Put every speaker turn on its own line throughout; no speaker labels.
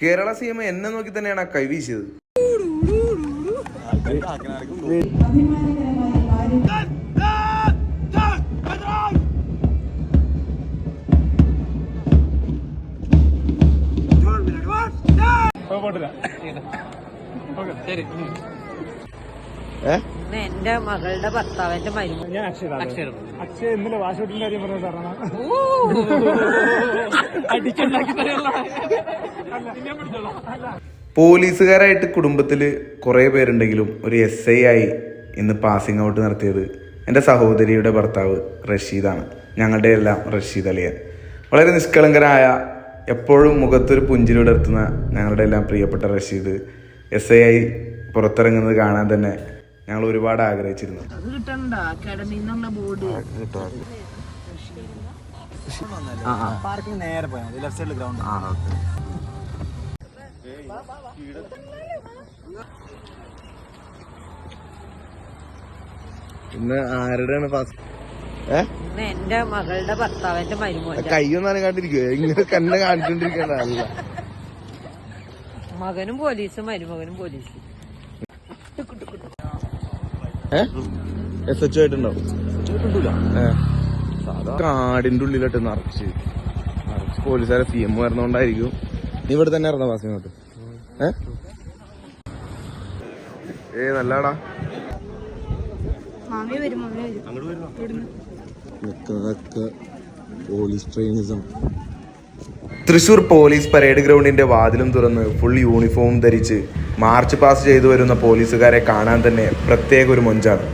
Kerala C M എന്നെ നോക്കി തന്നെയാണ് ആ കൈവീശിയത്
ഇന്ന് എന്റെ മകളുടെ ഭർത്താവിന്റെ മരുമകൻ
ഞാൻ അക്ഷയ അക്ഷയ ഇന്നലെ വാഷൗട്ടിന്റെ കാര്യം പറഞ്ഞ സാറാണ്
പോലീസുകാരായിട്ട് കുടുംബത്തിൽ കുറേ പേരുണ്ടെങ്കിലും ഒരു എസ് ഐ ആയി ഇന്ന് പാസിംഗ് ഔട്ട് നടത്തിയത് എന്റെ സഹോദരിയുടെ ഭർത്താവ് റഷീദാണ്. ഞങ്ങളുടെ എല്ലാം റഷീദ് അലിയൻ. വളരെ നിഷ്കളങ്കരായ എപ്പോഴും മുഖത്തൊരു പുഞ്ചിരി എത്തുന്ന ഞങ്ങളുടെ എല്ലാം പ്രിയപ്പെട്ട റഷീദ് എസ് ഐ ആയി പുറത്തിറങ്ങുന്നത് കാണാൻ തന്നെ ഞങ്ങൾ ഒരുപാട് ആഗ്രഹിച്ചിരുന്നു.
പാർക്കിംഗ് നേരെ പോയാൽ മതി. സൈഡിൽ ഗ്രൗണ്ട്
ഇന്ന് ആരുടെയാണ് പാസ് ഏ?
എന്റെ മകളുടെ ഭർത്താവിന്റെ
കയ്യൊന്നും ഇങ്ങനെ കണ്ണ് കാണിച്ചോണ്ടിരിക്കണ്ട
മകനും പോലീസും മരുമകനും പോലീസും.
എസ് എച്ച് ആയിട്ടുണ്ടാവും. കാടിന്റെ ഉള്ളിലോട്ട് നിറച്ച്. നിറച്ച് പോലീസുകാരെ സി എം വരുന്നോണ്ടായിരിക്കും. നീ ഇവിടെ തന്നെ ഇറങ്ങാ പാസ് ഇങ്ങോട്ട്. ഏ? ഏ നല്ലടാ. പോലീസ് ട്രെയിനിസം. തൃശൂർ പോലീസ് പരേഡ് ഗ്രൗണ്ടിന്റെ വാതിലും തുറന്ന് ഫുൾ യൂണിഫോം ധരിച്ച് മാർച്ച് പാസ് ചെയ്തു വരുന്ന പോലീസുകാരെ കാണാൻ തന്നെ പ്രത്യേക ഒരു മൊഞ്ചാണ്.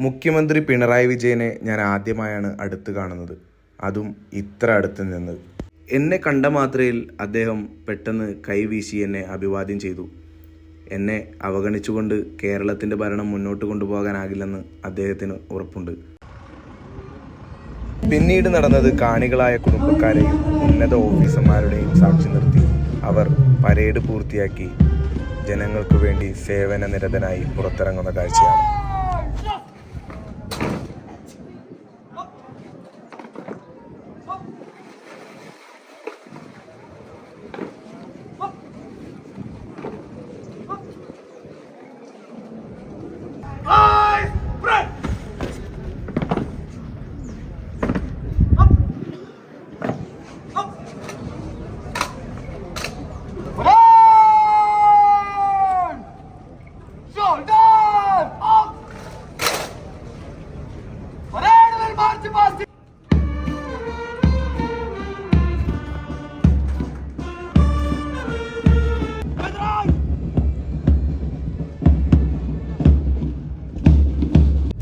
മുഖ്യമന്ത്രി പിണറായി വിജയനെ ഞാൻ ആദ്യമായാണ് അടുത്ത് കാണുന്നത്. അതും ഇത്ര അടുത്ത് നിന്ന്. എന്നെ കണ്ട മാത്രയിൽ അദ്ദേഹം പെട്ടെന്ന് കൈവീശി എന്നെ അഭിവാദ്യം ചെയ്തു. എന്നെ അവഗണിച്ചുകൊണ്ട് കേരളത്തിന്റെ ഭരണം മുന്നോട്ട് കൊണ്ടുപോകാനാകില്ലെന്ന് അദ്ദേഹത്തിന് ഉറപ്പുണ്ട്. പിന്നീട് നടന്നത് കാണികളായ കുടുംബക്കാരെയും ഉന്നത ഓഫീസർമാരുടെയും സാക്ഷി നിർത്തി. അവർ പരേഡ് പൂർത്തിയാക്കി. ജനങ്ങൾക്ക് വേണ്ടി സേവന നിരതനായി പുറത്തിറങ്ങുന്ന കാഴ്ചയാണ്.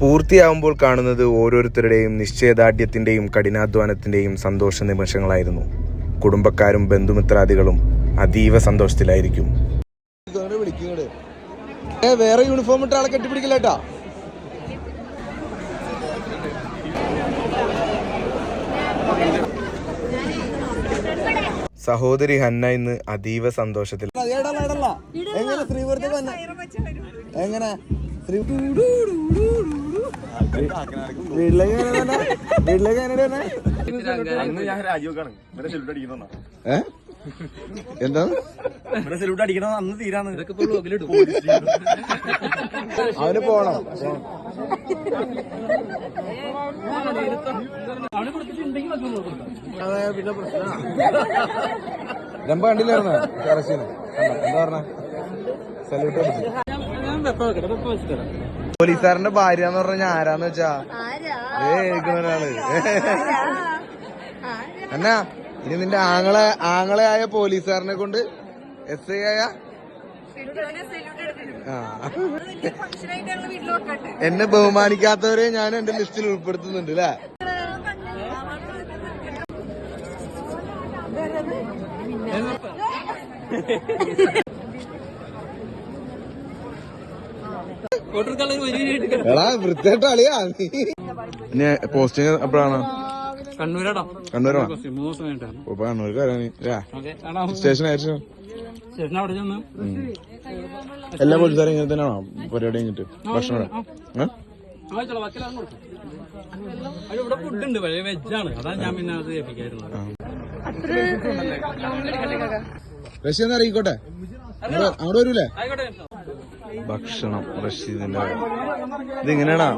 പൂർത്തിയാവുമ്പോൾ കാണുന്നത് ഓരോരുത്തരുടെയും നിശ്ചയദാർഢ്യത്തിന്റെയും കഠിനാധ്വാനത്തിന്റെയും സന്തോഷ നിമിഷങ്ങളായിരുന്നു. കുടുംബക്കാരും ബന്ധുമിത്രാദികളും അതീവ സന്തോഷത്തിലായിരിക്കും. വേറെ യൂണിഫോം ഇട്ട ആളെ കെട്ടിപ്പിടിക്കില്ലേട്ടാ സഹോദരി ഹന്ന ഇന്ന് അതീവ സന്തോഷത്തിൽ
എങ്ങനെ ശ്രീപുരത്തേക്ക് വന്ന എങ്ങനെ? ശ്രീ വീട്ടിലേക്ക്? വീട്ടിലേക്ക്?
എന്താ? അവന് പോണം. രമ്പ കണ്ടില്ലായിരുന്നു? ടെറസിന് എന്താ പറഞ്ഞ? സല്യൂട്ട് പോലീസുകാരന്റെ ഭാര്യ എന്ന് പറഞ്ഞ ആരാന്ന് വെച്ചാ? ഏ കേൾക്കുന്ന ഒരാൾ എന്നാ ഇനി നിന്റെ ആങ്ങളെ ആങ്ങളെ ആയ പോലീസുകാരനെ കൊണ്ട് എസ് ഐ ആയ എന്നെ ബഹുമാനിക്കാത്തവരെ ഞാൻ എന്റെ ലിസ്റ്റിൽ ഉൾപ്പെടുത്തുന്നുണ്ട് അല്ലേ എടാ വൃത്തിയായിട്ട് അളിയാ പോസ്റ്റിങ് എപ്പോഴാണ്
കണ്ണൂരാടാ
കണ്ണൂരാണോ?
മൂന്ന്
ഇപ്പൊ സ്റ്റേഷൻ ആയിരുന്നു
സ്റ്റേഷൻ അവിടെ ചെന്ന്?
എല്ലാ പോലീസുകാരും ഇങ്ങനെ തന്നെയാണോ? പരിപാടി കഴിഞ്ഞിട്ട്? ഭക്ഷണം
ഇവിടെ ഫുഡ് ഉണ്ട്. വെജാണ്. ഞാൻ പിന്നെ അത്
റഷ്യ അങ്ങോട്ട് അങ്ങോട്ട് വരൂലേ? ഭക്ഷണം റഷീദിന്റെ ഇതിങ്ങനെയാണാ?